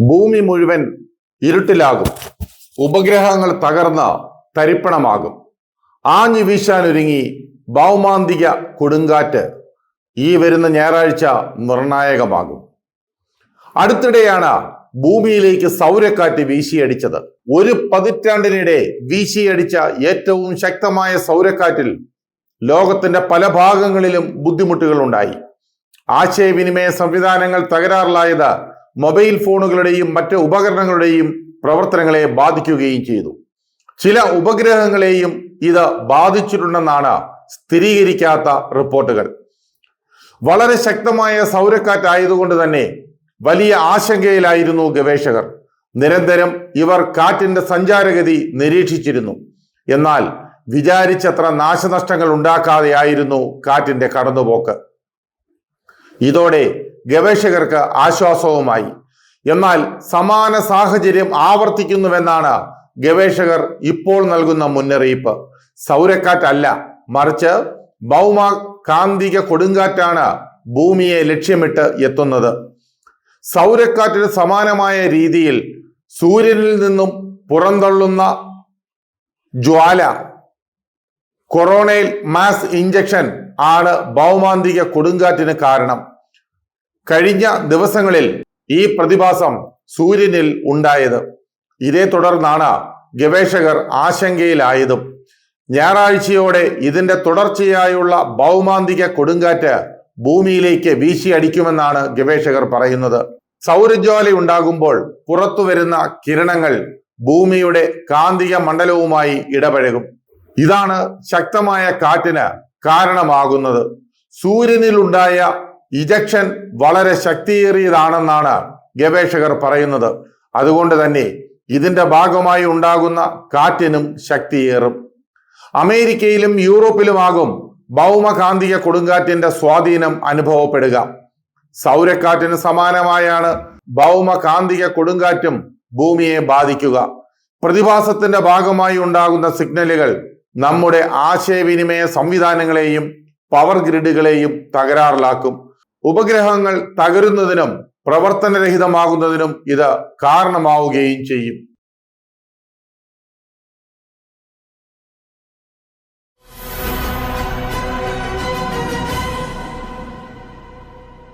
ഭൂമി മുഴുവൻ ഇരുട്ടിലാകും. ഉപഗ്രഹങ്ങൾ തകർന്ന് തരിപ്പണമാകും. ആഞ്ഞു വീശാനൊരുങ്ങി ഭൗമാന്തിക കൊടുങ്കാറ്റ് ഈ വരുന്ന ഞായറാഴ്ച നിർണായകമാകും. അടുത്തിടെയാണ് ഭൂമിയിലേക്ക് സൗരക്കാറ്റ് വീശിയടിച്ചത്. ഒരു പതിറ്റാണ്ടിനിടെ വീശിയടിച്ച ഏറ്റവും ശക്തമായ സൗരക്കാറ്റിൽ ലോകത്തിന്റെ പല ഭാഗങ്ങളിലും ബുദ്ധിമുട്ടുകൾ ഉണ്ടായി ആശയവിനിമയ സംവിധാനങ്ങൾ തകരാറിലായത് മൊബൈൽ ഫോണുകളുടെയും മറ്റ് ഉപകരണങ്ങളുടെയും പ്രവർത്തനങ്ങളെ ബാധിക്കുകയും ചെയ്തു. ചില ഉപഗ്രഹങ്ങളെയും ഇത് ബാധിച്ചിട്ടുണ്ടെന്നാണ് സ്ഥിരീകരിക്കാത്ത റിപ്പോർട്ടുകൾ. വളരെ ശക്തമായ സൗരക്കാറ്റായതുകൊണ്ട് തന്നെ വലിയ ആശങ്കയിലായിരുന്നു ഗവേഷകർ. നിരന്തരം ഇവർ കാറ്റിന്റെ സഞ്ചാരഗതി നിരീക്ഷിച്ചിരുന്നു. എന്നാൽ വിചാരിച്ചത്ര നാശനഷ്ടങ്ങൾ ഉണ്ടാക്കാതെയായിരുന്നു കാറ്റിന്റെ കടന്നുപോക്ക്. ഇതോടെ ഗവേഷകർക്ക് ആശ്വാസവുമായി. എന്നാൽ സമാന സാഹചര്യം ആവർത്തിക്കുന്നുവെന്നാണ് ഗവേഷകർ ഇപ്പോൾ നൽകുന്ന മുന്നറിയിപ്പ്. സൗരക്കാറ്റല്ല മറിച്ച് ഭൗമ കാന്തിക കൊടുങ്കാറ്റാണ് ഭൂമിയെ ലക്ഷ്യമിട്ട് എത്തുന്നത്. സൗരക്കാറ്റിന് സമാനമായ രീതിയിൽ സൂര്യനിൽ നിന്നും പുറന്തള്ളുന്ന ജ്വാല കൊറോണയിൽ മാസ് ഇഞ്ചക്ഷൻ ആണ് ഭൗമാന്തിക കൊടുങ്കാറ്റിന് കാരണം. കഴിഞ്ഞ ദിവസങ്ങളിൽ ഈ പ്രതിഭാസം സൂര്യനിൽ ഉണ്ടായത്. ഇതേ തുടർന്നാണ് ഗവേഷകർ ആശങ്കയിലായതും. ഞായറാഴ്ചയോടെ ഇതിന്റെ തുടർച്ചയായുള്ള ഭൗമാന്തിക കൊടുങ്കാറ്റ് ഭൂമിയിലേക്ക് വീശിയടിക്കുമെന്നാണ് ഗവേഷകർ പറയുന്നത്. സൗരജ്വാല ഉണ്ടാകുമ്പോൾ പുറത്തു വരുന്ന കിരണങ്ങൾ ഭൂമിയുടെ കാന്തിക മണ്ഡലവുമായി ഇടപഴകും. ഇതാണ് ശക്തമായ കാറ്റിന് കാരണമാകുന്നത്. സൂര്യനിലുണ്ടായ ഇജക്ഷൻ വളരെ ശക്തിയേറിയതാണെന്നാണ് ഗവേഷകർ പറയുന്നത്. അതുകൊണ്ട് തന്നെ ഇതിന്റെ ഭാഗമായി ഉണ്ടാകുന്ന കാറ്റിനും ശക്തിയേറും. അമേരിക്കയിലും യൂറോപ്പിലുമാകും ഭൗമകാന്തിക കൊടുങ്കാറ്റിന്റെ സ്വാധീനം അനുഭവപ്പെടുക. സൗരക്കാറ്റിന് സമാനമായാണ് ഭൗമകാന്തിക കൊടുങ്കാറ്റും ഭൂമിയെ ബാധിക്കുക. പ്രതിഭാസത്തിന്റെ ഭാഗമായി ഉണ്ടാകുന്ന സിഗ്നലുകൾ നമ്മുടെ ആശയവിനിമയ സംവിധാനങ്ങളെയും പവർ ഗ്രിഡുകളെയും തകരാറിലാക്കും. ഉപഗ്രഹങ്ങൾ തകരുന്നതിനും പ്രവർത്തനരഹിതമാകുന്നതിനും ഇത് കാരണമാവുകയും ചെയ്യും.